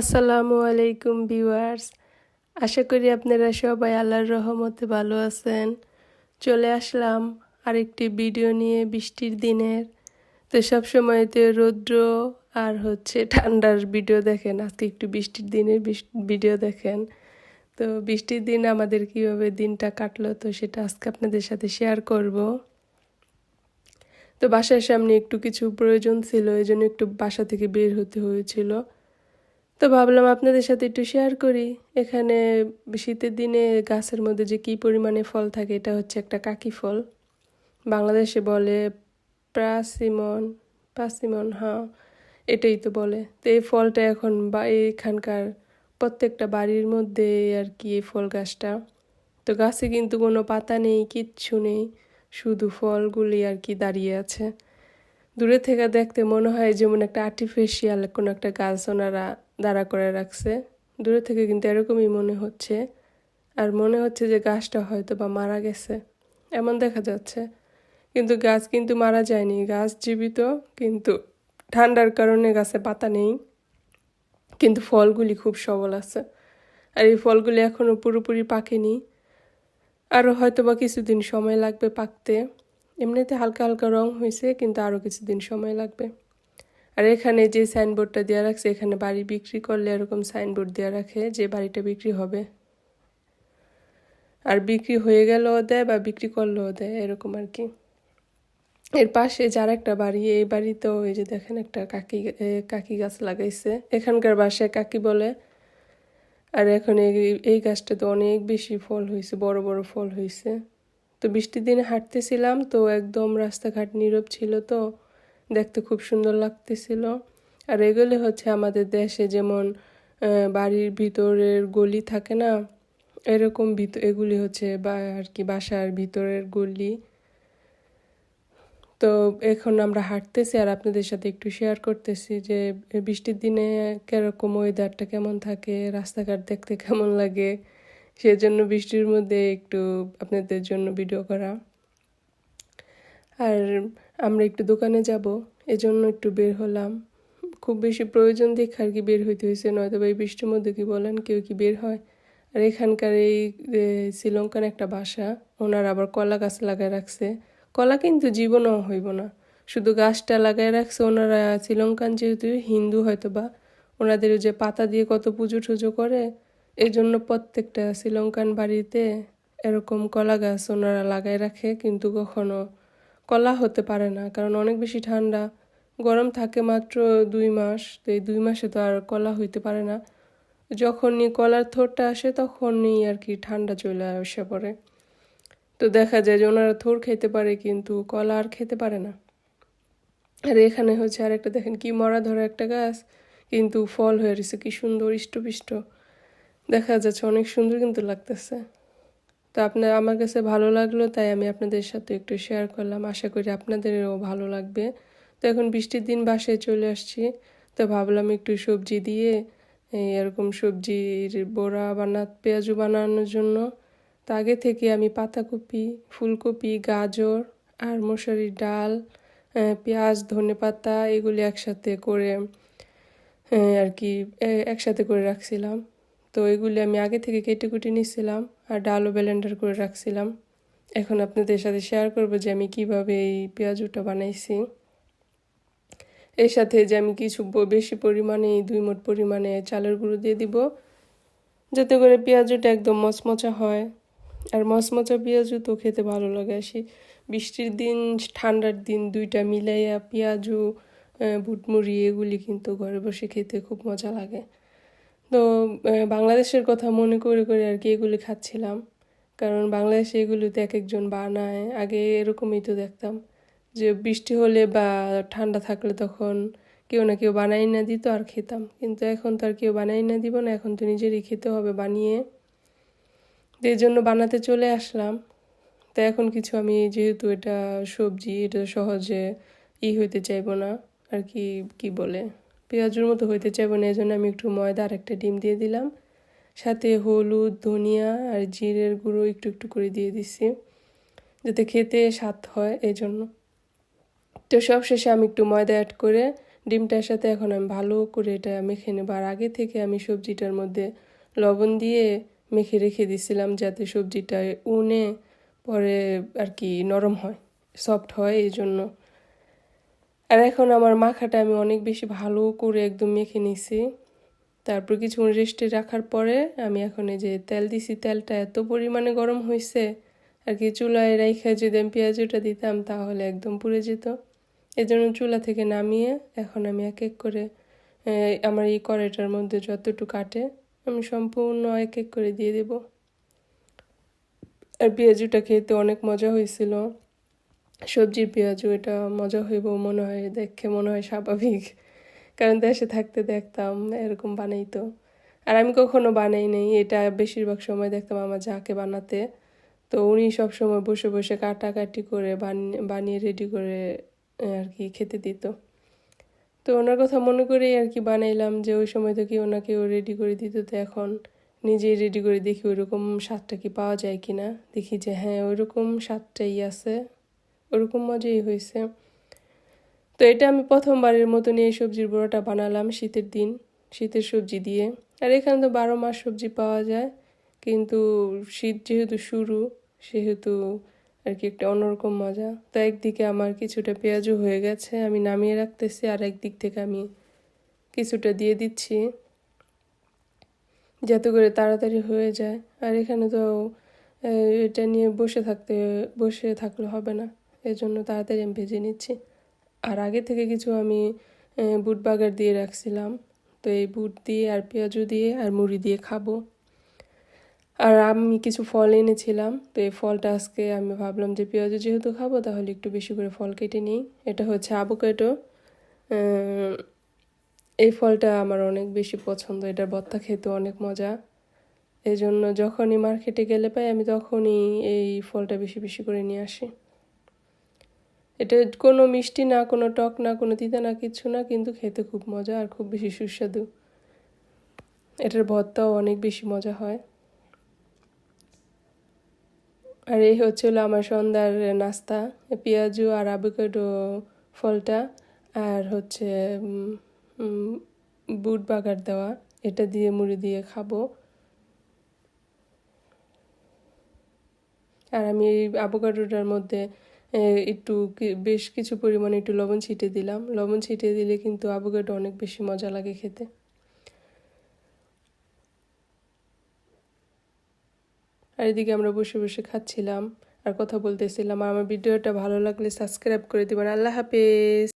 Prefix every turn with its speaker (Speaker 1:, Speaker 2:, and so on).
Speaker 1: আসসালামু আলাইকুম ভিউয়ার্স। আশা করি আপনারা সবাই আল্লাহর রহমতে ভালো আছেন। চলে আসলাম আরেকটি ভিডিও নিয়ে বৃষ্টির দিনের। তো সবসময় তো রৌদ্র আর হচ্ছে ঠান্ডার ভিডিও দেখেন। আজকে একটু বৃষ্টির দিনের ভিডিও দেখেন। তো বৃষ্টির দিন আমাদের কীভাবে দিনটা কাটলো, তো সেটা আজকে আপনাদের সাথে শেয়ার করব। তো বাসার সামনে একটু কিছু প্রয়োজন ছিল এই জন্য একটু বাসা থেকে বের হতে হয়েছিল। তো ভাবলাম আপনাদের সাথে একটু শেয়ার করি। এখানে শীতের দিনে গাছের মধ্যে যে কী পরিমাণে ফল থাকে, এটা হচ্ছে একটা কাকি ফল। বাংলাদেশে বলে প্রাসিমন পাসিমন হ্যাঁ এটাই তো বলে। তো এই ফলটা এখন বা, এখানকার প্রত্যেকটা বাড়ির মধ্যে আর কি এই ফল গাছটা। তো গাছে কিন্তু কোনো পাতা নেই, কিচ্ছু নেই, শুধু ফলগুলি আর কি দাঁড়িয়ে আছে। দূরে থেকে দেখতে মনে হয় যেমন একটা আর্টিফিশিয়াল কোনো একটা গাছ ওনারা দাঁড়া করে রাখছে। দূরে থেকে কিন্তু এরকমই মনে হচ্ছে। আর মনে হচ্ছে যে গাছটা হয়তো বা মারা গেছে। এমন দেখা যাচ্ছে। কিন্তু গাছ কিন্তু মারা যায়নি। গাছ জীবিত, কিন্তু ঠান্ডার কারণে গাছে পাতা নেই। কিন্তু ফলগুলি খুব সবল আছে। আর এই ফলগুলি এখনও পুরোপুরি পাকেনি। আরও হয়তো বা কিছুদিন সময় লাগবে পাকতে। এমনিতে হালকা হালকা রং হয়েছে, কিন্তু আরও কিছুদিন সময় লাগবে। আর এখানে যে সাইনবোর্ডটা দেওয়া রাখছে, এখানে বাড়ি বিক্রি করলে এরকম সাইনবোর্ড দেওয়া রাখে যে বাড়িটা বিক্রি হবে। আর বিক্রি হয়ে গেলেও দেয় বা বিক্রি করলেও দেয়, এরকম আর কি। এর পাশে যার একটা বাড়ি, এই বাড়িতেও এই যে দেখেন একটা কাকি কাকি গাছ লাগাইছে। এখানকার বাসায় কাকি বলে। আর এখন এই গাছটা তো অনেক বেশি ফল হয়েছে বড় বড় ফল হয়েছে তো বৃষ্টির দিনে হাঁটতেছিলাম, তো একদম রাস্তাঘাট নীরব ছিল তো। দেখতে খুব সুন্দর লাগতেছিল। আর এগুলি হচ্ছে আমাদের দেশে যেমন বাড়ির ভিতরের গলি থাকে না, এরকম এগুলি হচ্ছে বা, আর কি বাসার ভিতরের গলি। তো এখন আমরা হাঁটতেছি আর আপনাদের সাথে একটু শেয়ার করতেছি যে বৃষ্টির দিনে কীরকম ওয়েদারটা কেমন থাকে, রাস্তাঘাট দেখতে কেমন লাগে, সেজন্য বৃষ্টির মধ্যে একটু আপনাদের জন্য ভিডিও করা। আর আমরা একটু দোকানে যাব, এজন্য একটু বের হলাম। খুব বেশি প্রয়োজন দেখে আর কি বের হইতে হয়েছে নয়তো বা এই বৃষ্টির মধ্যে কি বলেন, কেউ কি বের হয়? আর এখানকার এই শ্রীলঙ্কান একটা বাসা, ওনার আবার কলা গাছ লাগায় রাখছে। কলা কিন্তু জীবনও হইব না। শুধু গাছটা লাগায় রাখছে ওনারা, শ্রীলঙ্কান যেহেতু হিন্দু হয়তো বা ওনাদের যে পাতা দিয়ে কত পুজো টুজো করে এই জন্য প্রত্যেকটা শ্রীলঙ্কান বাড়িতে এরকম কলা গাছ ওনারা লাগায় রাখে, কিন্তু কখনো কলা হতে পারে না, কারণ অনেক বেশি ঠান্ডা। গরম থাকে মাত্র দুই মাস, তো এই দুই মাসে তো আর কলা হইতে পারে না। যখনই কলার থোরটা আসে তখনই আর কি ঠান্ডা চলে আসে পড়ে তো দেখা যায় যে ওনারা থোর খেতে পারে কিন্তু কলা আর খেতে পারে না। আর এখানে হচ্ছে আরেকটা, দেখেন কি মরা ধরা একটা গাছ, কিন্তু ফল হয়ে রয়েছে কি সুন্দর ইষ্টপিষ্ট। দেখা যাচ্ছে অনেক সুন্দর কিন্তু লাগতেছে। তো আপনার, আমার কাছে ভালো লাগল, তাই আমি আপনাদের সাথে একটু শেয়ার করলাম। আশা করি আপনাদেরও ভালো লাগবে। তো এখন বৃষ্টির দিন, বাসায় চলে আসছি। তো ভাবলাম একটু সবজি দিয়ে এরকম সবজির বড়া বানা, পেঁয়াজু বানানোর জন্য। তো আগে থেকে আমি পাতাকপি, ফুলকপি, গাজর আর মশারির ডাল পেঁয়াজ ধনেপাতা এগুলি একসাথে করে আর কি একসাথে করে রাখছিলাম। তো এগুলি আমি আগে থেকে কেটে কুটে নিছিলাম। আর ডালও ব্লেন্ডার করে রাখছিলাম। এখন আপনাদের সাথে শেয়ার করব যে আমি কীভাবে এই পেঁয়াজুটা বানাইছি। এর সাথে যে আমি কিছু বেশি পরিমাণে দুই মোট পরিমাণে চালের গুঁড়ো দিয়ে দিব। যাতে করে পেঁয়াজুটা একদম মচমচা হয়। আর মচমচা পেঁয়াজু তো খেতে ভালো লাগে। আসি বৃষ্টির দিন, ঠান্ডার দিন দুইটা মিলাইয়া পেঁয়াজু বুটমুড়ি এগুলি কিন্তু ঘরে বসে খেতে খুব মজা লাগে। তো বাংলাদেশের কথা মনে করে করে আর কি এগুলি খাচ্ছিলাম। কারণ বাংলাদেশে এগুলিতে এক একজন বানায়। আগে এরকমই তো দেখতাম যে বৃষ্টি হলে বা ঠান্ডা থাকলে তখন কেউ না কেউ বানাই না দিত আর খেতাম। কিন্তু এখন তো আর কেউ বানাই না দিব না, এখন তো নিজেরই খেতে হবে বানিয়ে। তো এই জন্য বানাতে চলে আসলাম। তো এখন কিছু আমি যেহেতু এটা সবজি, এটা সহজে ই হইতে চাইব না। আর কি কি বলে? পেঁয়াজুর মতো হইতে চাইব না এই জন্য আমি একটু ময়দা আর একটা ডিম দিয়ে দিলাম। সাথে হলুদ, ধনিয়া আর জিরের গুঁড়ো একটু একটু করে দিয়ে দিছি, যাতে খেতে স্বাদ হয় এই জন্য তো সব শেষে আমি একটু ময়দা অ্যাড করে ডিমটার সাথে এখন আমি ভালো করে এটা মেখে নেব আর আগে থেকে আমি সবজিটার মধ্যে লবণ দিয়ে মেখে রেখে দিছিলাম, যাতে সবজিটা উনে পরে আর কি নরম হয় সফট হয় এই জন্য আর এখন আমার মাখাটা আমি অনেক বেশি ভালো করে একদম মেখে নিছি। তারপর কিছুক্ষণ রেস্টে রাখার পরে আমি এখন এই যে তেল দিছি, তেলটা এত পরিমাণে গরম হয়েছে আর কি চুলায় রাইখা যদি আমি পেঁয়াজটা দিতাম তাহলে একদম পুড়ে যেত। এই জন্য চুলা থেকে নামিয়ে এখন আমি এক এক করে আমার এই কড়াইটার মধ্যে যতটুকু কাটে আমি সম্পূর্ণ এক এক করে দিয়ে দেব। আর পেঁয়াজুটা খেতে অনেক মজা হয়েছিল। সবজির পেঁয়াজু এটা মজা হইব, মনে হয় দেখে মনে হয় স্বাভাবিক। কারণ দেশে থাকতে দেখতাম এরকম বানাইতো। আর আমি কখনো বানাই নেই, এটা বেশিরভাগ সময় দেখতাম আমার যাকে বানাতে। তো উনি সব সময় বসে বসে কাটাকাটি করে বানিয়ে রেডি করে আর কি খেতে দিত। তো ওনার কথা মনে করেই আর কি বানাইলাম যে ওই সময় তো কি ওনাকে ও রেডি করে দিত। তো এখন নিজেই রেডি করে দেখি ওইরকম স্বাদটা কি পাওয়া যায় কি না দেখি যে হ্যাঁ ওইরকম স্বাদটাই আছে। ওরকম মজাই হয়েছে। তো এটা আমি প্রথমবারের মতন এই সবজির বড়াটা বানালাম শীতের দিন, শীতের সবজি দিয়ে। আর এখানে তো বারো মাস সবজি পাওয়া যায়, কিন্তু শীত যেহেতু শুরু, সেহেতু আর কি একটা অন্যরকম মজা। তো একদিকে আমার কিছুটা পেঁয়াজও হয়ে গেছে, আমি নামিয়ে রাখতেছি, আর একদিক থেকে আমি কিছুটা দিয়ে দিচ্ছি, যাতে করে তাড়াতাড়ি হয়ে যায়। আর এখানে তো এটা নিয়ে বসে থাকতে, বসে থাকলে হবে না। এজন্য তাড়াতাড়ি আমি ভেজে নিচ্ছি। আর আগে থেকে কিছু আমি বুট বাগার দিয়ে রাখছিলাম। তো এই বুট দিয়ে আর পেঁয়াজু দিয়ে আর মুড়ি দিয়ে খাব। আর আমি কিছু ফল এনেছিলাম। তো এই ফলটা আজকে আমি ভাবলাম যে পেঁয়াজু যেহেতু খাব, তাহলে একটু বেশি করে ফল কেটে নিই। এটা হচ্ছে আবোকাটো এই ফলটা আমার অনেক বেশি পছন্দ। এটার বত্তা খেতে অনেক মজা। এই জন্য যখনই মার্কেটে গেলে পাই, আমি তখনই এই ফলটা বেশি বেশি করে নিয়ে আসি। এটা কোনো মিষ্টি না, কোনো টক না, কোনো তিতা না, কিছু না, কিন্তু খেতে খুব মজা আর খুব বেশি সুস্বাদু। এটার ভর্তাও অনেক বেশি মজা হয়। আর এই হচ্ছিল আমার সন্ধ্যার নাস্তা, পেঁয়াজু আর আবুকাডো ফলটা, আর হচ্ছে বুট বাগার দেওয়া। এটা দিয়ে মুড়ি দিয়ে খাব। আর আমি এই আবোকাডোটার মধ্যে একটু বেশ কিছু পরিমাণে একটু লবণ ছিটে দিলাম। লবণ ছিটে দিলে কিন্তু আবোকাডো অনেক বেশি মজা লাগে খেতে। আর এদিকে আমরা বসে বসে খাচ্ছিলাম আর কথা বলতেছিলাম। আর আমার ভিডিওটা ভালো লাগলে সাবস্ক্রাইব করে দেবেন। আল্লাহ হাফেজ।